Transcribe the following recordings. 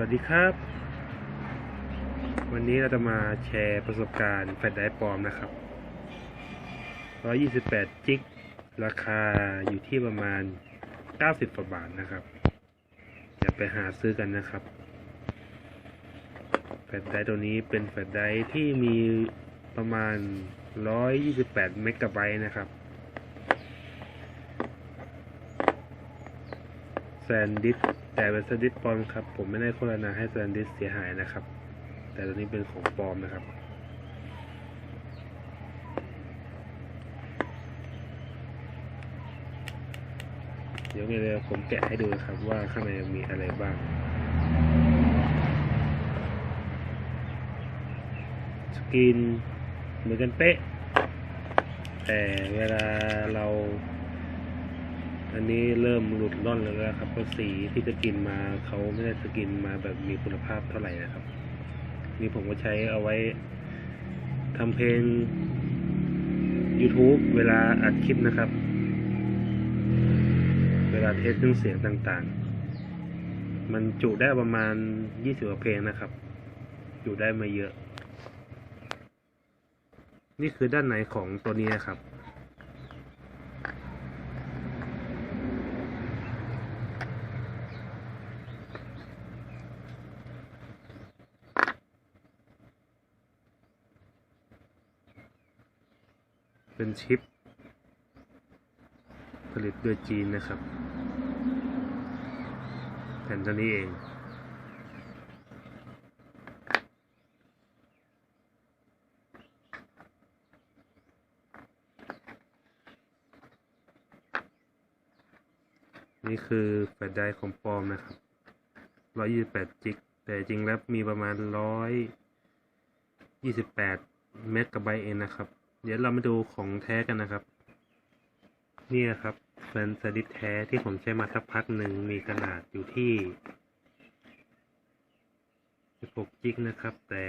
วัสดีครับ วันนี้เราจะมาแชร์ประสบการณ์แฟลชไดรฟ์ปลอมนะครับ 128 จิก ราคาอยู่ที่ประมาณ 90กว่าบาทนะครับ อย่าไปหาซื้อกันนะครับ แฟลชไดรฟ์ตัวนี้เป็นแฟลชไดรฟ์ที่มีประมาณ 128 เมกะไบต์นะครับ แซนดิสแต่เป็นแซนดิสปลอมครับ ผมไม่ได้โฆษณาให้แซนดิสเสียหายนะครับ แต่ตัวนี้เป็นของปลอมนะครับ เดี๋ยวเดี๋ยผมแกะให้ดูนะครับว่าข้างในมีอะไรบ้างสกรีนเหมือนกันเป๊ะ แต่เวลาเรา อันนี้เริ่มหลุดร่อนแล้วนะครับเพราะสีที่จะกินมาเขาไม่ได้สกินมาแบบมีคุณภาพเท่าไหร่นะครับ นี่ผมก็ใช้เอาไว้ทำเพลง YouTube เวลาอัดคลิปนะครับ เวลาเทสเครื่องเสียงต่างๆ มันจุได้ประมาณ 20กว่าเพลงนะครับจุได้ไม่เยอะ นี่คือด้านในของตัวนี้นะครับ เป็นชิป ผลิตโดยจีนนะครับ แผ่นตัวนี้เอง นี่คือแฟลชไดร์ของปลอมนะครับ128จิก แต่จริงแล้วมีประมาณ 128 เมกะไบต์เองนะครับ เดี๋ยวเรามาดูของแท้กันนะครับ นี่นะครับแฟนสดิสแท้ที่ผมใช้มาสักพักหนึ่งมีขนาดอยู่ที่16จิกนะครับ แต่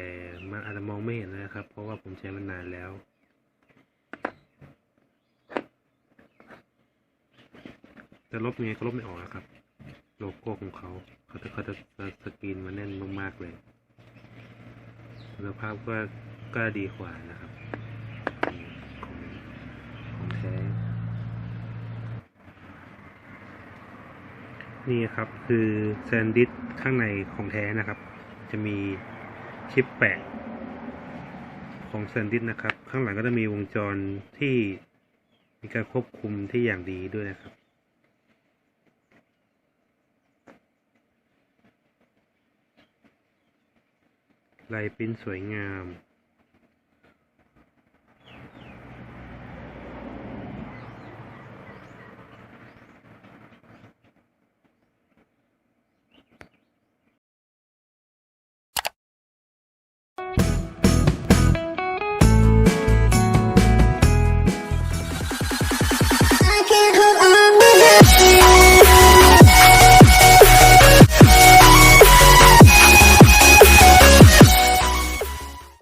มันอาจจะมองไม่เห็นนะครับ เพราะว่าผมใช้มันนานแล้วจะลบยังไงก็ลบไม่ออกอะครับ โลโก้ของเขาเขาจะเขาจะสกรีนมาแน่นมากๆเลยคุณภาพก็ก็ดีกว่านะครับ ของของแท้ นี่ครับคือแซนดิสข้างในของแท้นะครับ จะมีชิปแปะของแซนดิสนะครับ ข้างหลังก็จะมีวงจรที่มีการควบคุมที่อย่างดีด้วยนะครับลายปิ้นสวยงาม